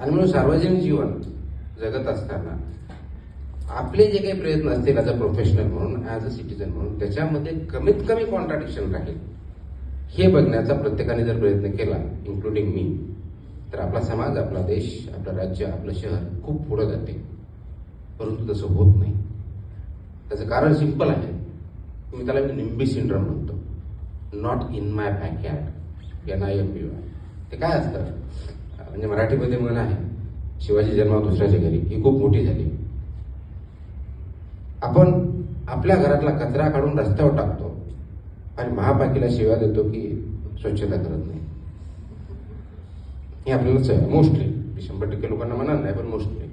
आणि म्हणून सार्वजनिक जीवन जगत असताना आपले जे काही प्रयत्न असतील ॲज अ प्रोफेशनल म्हणून ॲज अ सिटीजन म्हणून त्याच्यामध्ये कमीत कमी कॉन्ट्राडिक्शन राहील. हे बघण्याचा प्रत्येकाने जर प्रयत्न केला इन्क्लुडिंग मी तर आपला समाज आपला देश आपलं राज्य आपलं शहर खूप पुढं जाते. परंतु तसं होत नाही. त्याचं कारण सिंपल आहे. मी त्याला मी निंबी सिंड्रम म्हणतो. Not in my backyard N I M B Y ते काय असतं? म्हणजे मराठीमध्ये म्हण आहे शिवाजी जन्म दुसऱ्याच्या घरी. ही खूप मोठी झाली. आपण आपल्या घरातला कचरा काढून रस्त्यावर टाकतो आणि महापालिकेला शिव्या देतो की स्वच्छता करत नाही. हे आपल्यालाच आहे मोस्टली. शंभर टक्के लोकांना म्हणणार नाही पण मोस्टली.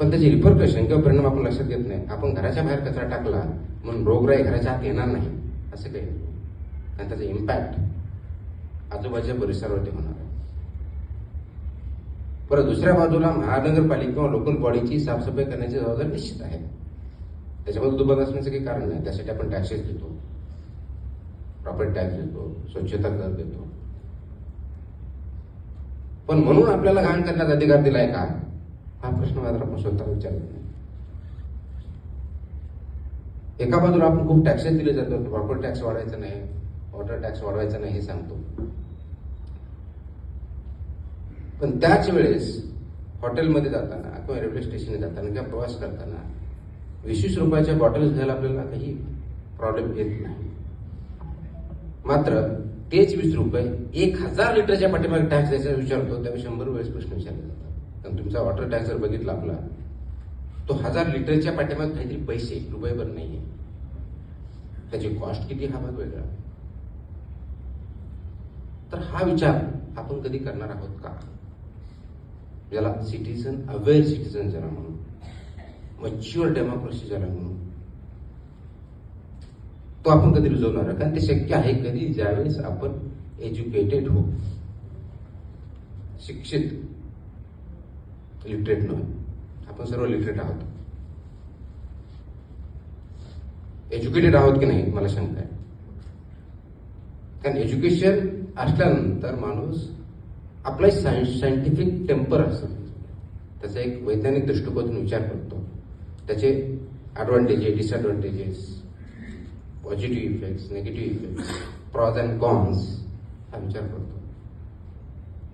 पण त्याची रिपरकशन किंवा परिणाम आपण लक्षात घेत नाही. आपण घराच्या बाहेर कचरा टाकला म्हणून रोगराई घराच्या आत येणार नाही असं काही आणि त्याचा इम्पॅक्ट आजूबाजूच्या परिसरावरती होणार. परत दुसऱ्या बाजूला महानगरपालिका किंवा लोकल बॉडीची साफसफाई करण्याची जबाबदारी निश्चित आहे त्याच्यामध्ये दुबत असण्याचं काही कारण नाही त्यासाठी आपण टॅक्सेस देतो प्रॉपर्टी टॅक्स देतो स्वच्छता कर देतो. पण म्हणून आपल्याला घाण करण्याचा अधिकार दिलाय का? हा प्रश्न मात्र आपण स्वतः विचारत नाही. एका बाजूला आपण खूप टॅक्सेस दिले जातो प्रॉपर्टी टॅक्स वाढवायचा नाही वॉटर टॅक्स वाढवायचा नाही हे सांगतो. पण त्याच वेळेस हॉटेलमध्ये जाताना किंवा रेल्वे स्टेशनला जाताना किंवा प्रवास करताना वीस रुपयाच्या बॉटल्स घ्यायला आपल्याला काही प्रॉब्लेम येत नाही. मात्र तेच वीस रुपये एक हजार लिटरच्या पाठीमागे टॅक्स द्यायचा विचारतो त्यावेळी शंभर वेळेस प्रश्न विचारले जातात. कारण तुमचा वॉटर टॅक्स जर बघितला आपला तो हजार लिटरच्या पाठीमागे काहीतरी पैसे रुपयेभर आहे त्याची कॉस्ट किती हा भाग वेगळा. तर हा विचार आपण कधी करणार आहोत का? ज्याला सिटीजन अवेअर सिटीजन ज्याला म्हणून मच्युअर डेमोक्रेसी ज्याला म्हणून तो आपण कधी रुजवणार कारण ते शक्य आहे कधी? ज्यावेळेस आपण एज्युकेटेड हो. शिक्षित. लिटरेट न आपण सर्व लिटरेट आहोत. एज्युकेटेड आहोत की नाही? मला शंका आहे. कारण एज्युकेशन असल्यानंतर माणूस आपला सायंटिफिक टेम्पर असतं. त्याचा एक वैज्ञानिक दृष्टिकोनातून विचार करतो. त्याचे advantages disadvantages positive effects negative effects pros and cons हा विचार करतो.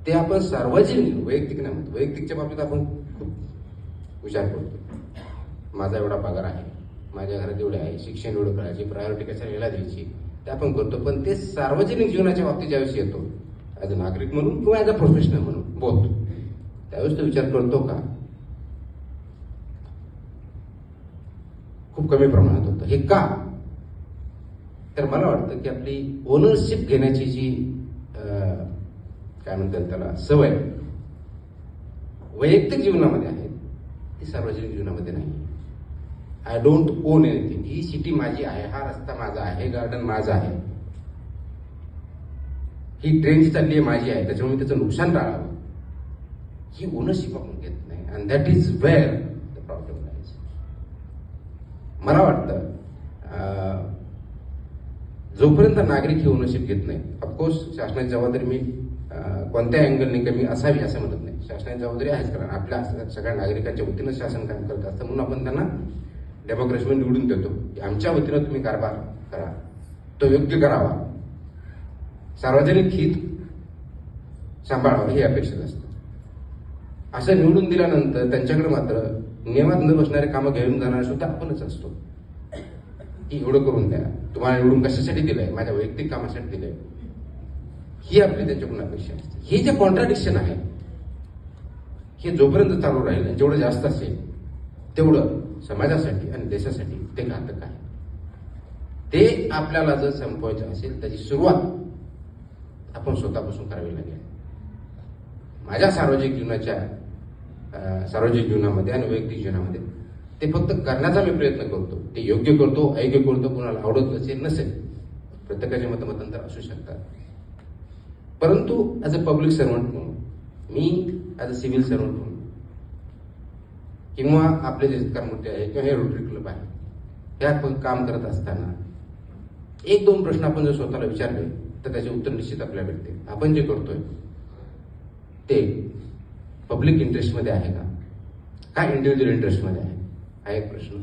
ते आपण सार्वजनिक वैयक्तिक नाही म्हणतो. वैयक्तिकच्या बाबतीत आपण खूप विचार करतो. माझा एवढा पगार आहे. माझ्या घरात एवढे आहे. शिक्षण एवढं करायची प्रायोरिटी कशा याला द्यायची? ते आपण करतो. पण ते सार्वजनिक जीवनाच्या बाबतीत ज्यावेळेस येतो ॲज अ नागरिक म्हणून किंवा ॲज अ प्रोफेशनल म्हणून. बोथ त्यावेळेस तो विचार करतो का? खूप कमी प्रमाणात होतं. हे का? तर मला वाटतं की आपली ओनरशिप घेण्याची जी काय म्हणतात त्याला सवय वैयक्तिक जीवनामध्ये आहे ती सार्वजनिक जीवनामध्ये नाही. आय डोंट ओन एनिथिंग ही सिटी माझी आहे हा रस्ता माझा आहे हे गार्डन माझं आहे. ही ट्रेन जी चालली आहे माझी आहे. त्याच्यामुळे त्याचं नुकसान टाळावं. ही ओनरशिप आपण घेत नाही. And that is where the problem lies मला वाटतं जोपर्यंत नागरिक ही ओनरशिप घेत नाही ऑफकोर्स शासनाची जबाबदारी मी कोणत्या अँगलने कमी असावी असं म्हणत नाही. शासनाची जबाबदारी आहेच कारण आपल्या सगळ्या नागरिकांच्या वतीनं शासन काम करत असतं म्हणून आपण त्यांना डेमोक्रेसीमध्ये निवडून देतो. की आमच्या वतीनं तुम्ही कारभार करा. तो योग्य करावा. सार्वजनिक हित सांभाळावं ही अपेक्षित असतं. असं निवडून दिल्यानंतर त्यांच्याकडे मात्र नियमात न बसणारे कामं घेऊन जाणारे सुद्धा आपणच असतो. की एवढं करून द्या. तुम्हाला निवडून कशासाठी दिलंय? माझ्या वैयक्तिक कामासाठी दिलंय. ही आपली त्यांच्याकडून अपेक्षा असते. हे जे कॉन्ट्राडिक्शन आहे हे जोपर्यंत चालू राहील जेवढं जास्त असेल तेवढं समाजासाठी आणि देशासाठी ते घातक आहे. ते आपल्याला जर संपवायचं असेल त्याची सुरुवात आपण स्वतःपासून करावी लागेल माझ्या सार्वजनिक जीवनाच्या सार्वजनिक जीवनामध्ये आणि वैयक्तिक जीवनामध्ये ते फक्त करण्याचा मी प्रयत्न करतो. ते योग्य करतो अयोग्य करतो कोणाला आवडत नसेल नसेल. प्रत्येकाचे मतमतांतर असू शकतात. परंतु ॲज अ पब्लिक सर्वंट म्हणून मी ॲज अ सिव्हिल सर्वंट म्हणून किंवा आपले जे जितकार मोठे आहे किंवा हे रोटरी क्लब आहे हे पण काम करत असताना एक दोन प्रश्न आपण जर स्वतःला विचारले तर त्याचे उत्तर निश्चित आपल्याला भेटते आपण जे करतोय ते पब्लिक इंटरेस्टमध्ये आहे का? काय इंडिव्हिज्युअल इंटरेस्टमध्ये आहे? हा एक प्रश्न.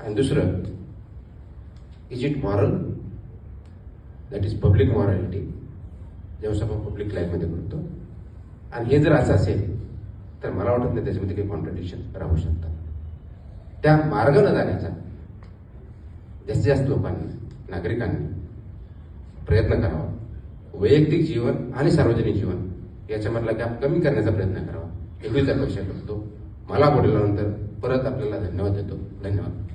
आणि दुसरं is it moral that is public morality जेव्हा आपण पब्लिक लाईफमध्ये करतो. आणि हे जर असं असेल तर मला वाटत नाही त्याच्यामध्ये काही कॉन्ट्रडिक्शन राहू शकतात. त्या मार्गानं जाण्याचा जास्तीत जास्त लोकांनी नागरिकांनी प्रयत्न करावा. वैयक्तिक जीवन आणि सार्वजनिक जीवन याच्यामधला गॅप कमी करण्याचा प्रयत्न करावा. एवढीच अपेक्षा करतो मला बोलल्यानंतर परत आपल्याला धन्यवाद देतो. धन्यवाद.